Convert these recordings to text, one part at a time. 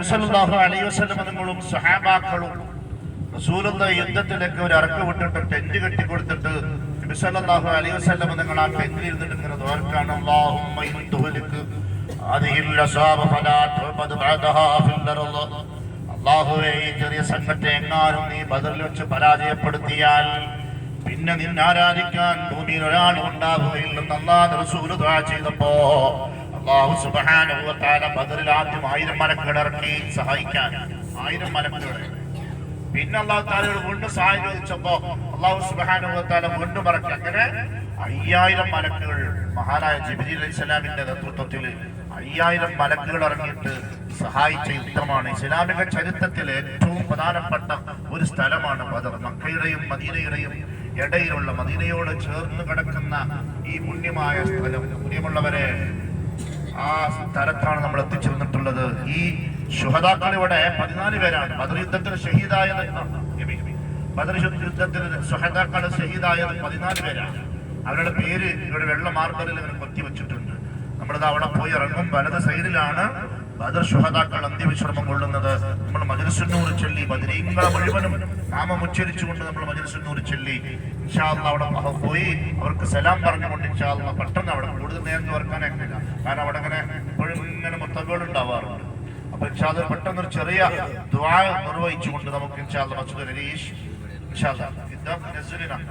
നബിസല്ലാഹു അലൈഹി വസല്ലം നിങ്ങളും സഹാബാക്കളും റസൂലുള്ള യുദ്ധത്തിലൊക്കെ ഒരു ഇറക്കി വിട്ടിട്ട് ടെന്റ് കെട്ടി കൊടുത്തിട്ട് നബിസല്ലാഹു അലൈഹി വസല്ലം നിങ്ങൾ ആ ടെന്റിൽ ഇരുന്നിട്ട് ഫിൽ അർൾ അല്ലാഹുവേ ഈ ചെറിയ സംഘത്തെ എങ്ങാനും നീ ബദറിൽ വെച്ച് പരാജയപ്പെടുത്തിയാൽ പിന്നെ നിന്നെ ആരാധിക്കാൻ ഭൂമിയിൽ ഒരാളും ഉണ്ടാവുകയില്ലെന്ന് അള്ളാഹ് റസൂൽ ചെയ്തപ്പോ അള്ളാഹു തആല ബദറിൽ ആദ്യം ആയിരം മലക്കുകൾ ഇറക്കി സഹായിക്കാൻ. ആയിരം മലക്കുകൾ. പിന്നെ അള്ളാഹു താലയോട് വീണ്ടും സഹായം ചോദിച്ചപ്പോ അള്ളാഹു തആല വീണ്ടും ഇറക്കി അങ്ങനെ അയ്യായിരം മലക്കുകൾ മഹാനായ ജിബ്രീൽ അലൈഹി സ്വലാമിന്റെ നേതൃത്വത്തിൽ അയ്യായിരം മലക്കുകൾ ഇറങ്ങിയിട്ട് സഹായിച്ച യുദ്ധമാണ്. ഇസ്ലാമിക ചരിത്രത്തിലെ ഏറ്റവും പ്രധാനപ്പെട്ട ഒരു സ്ഥലമാണ് ബദർ. മക്കയുടെയും മദീനയുടെയും ഇടയിലുള്ള മദീനയോട് ചേർന്ന് കിടക്കുന്ന ഈ പുണ്യമായ സ്ഥലം. പുണ്യമുള്ളവരെ ആ സ്ഥലത്താണ് നമ്മൾ എത്തിച്ചേർന്നിട്ടുള്ളത്. ഈ ശുഹതാക്കൾ ഇവിടെ പതിനാല് പേരാണ്. ബദർ യുദ്ധത്തിൽ ഷഹീദായത്. ബദർ യുദ്ധത്തിൽ ശുഹതാക്കൾ ഷഹീദായത് പതിനാല് പേരാണ്. അവരുടെ പേര് ഇവിടെ വെള്ള മാർബറിൽ ഇങ്ങനെ കൊത്തി വെച്ചിട്ടുണ്ട് നമ്മളിത് അവിടെ പോയി ഇറങ്ങും. വലത് സൈഡിലാണ് ബദർ ശുഹതാക്കൾ അന്ത്യവിശ്രമം കൊള്ളുന്നത് നമ്മൾ മജലിസുന്നൂർ ചൊല്ലി ബദരീങ്ങളെ മുഴുവനും നാമം ഉച്ചരിച്ചുകൊണ്ട് നമ്മൾ മജലിസുന്നൂർ ചൊല്ലി. ഇൻഷാ അല്ലാ അവിടെ പോയി അവർക്ക് സലാം പറഞ്ഞുകൊണ്ട് ഇൻഷാ അല്ലാ പെട്ടെന്ന് അവിടെ കൂടുതൽ നേരം ഓർക്കാനായിട്ടില്ല കാരണം അവിടെ അങ്ങനെ എപ്പോഴും ഇങ്ങനെ മുത്തകൾ ഉണ്ടാവാറുണ്ട്. അപ്പൊ പെട്ടെന്ന് ഒരു ചെറിയ ദ്വാ നിർവഹിച്ചുകൊണ്ട് നമുക്ക് ഇൻഷാ അല്ലാ മസൂദ് രതീഷ് ഇൻഷാ അല്ലാ യുദ്ധം നസ്രിനാണ്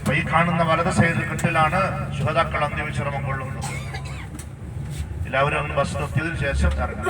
അപ്പൊ ഈ കാണുന്ന വലത് സൈഡ് കെട്ടിലാണ് ശുഹതാക്കൾ അന്ത്യവിശ്രമം കൊള്ളുന്നത്. എല്ലാവരും ഒന്ന് ബസ് നിർത്തിയതിനു ശേഷം ഇറങ്ങും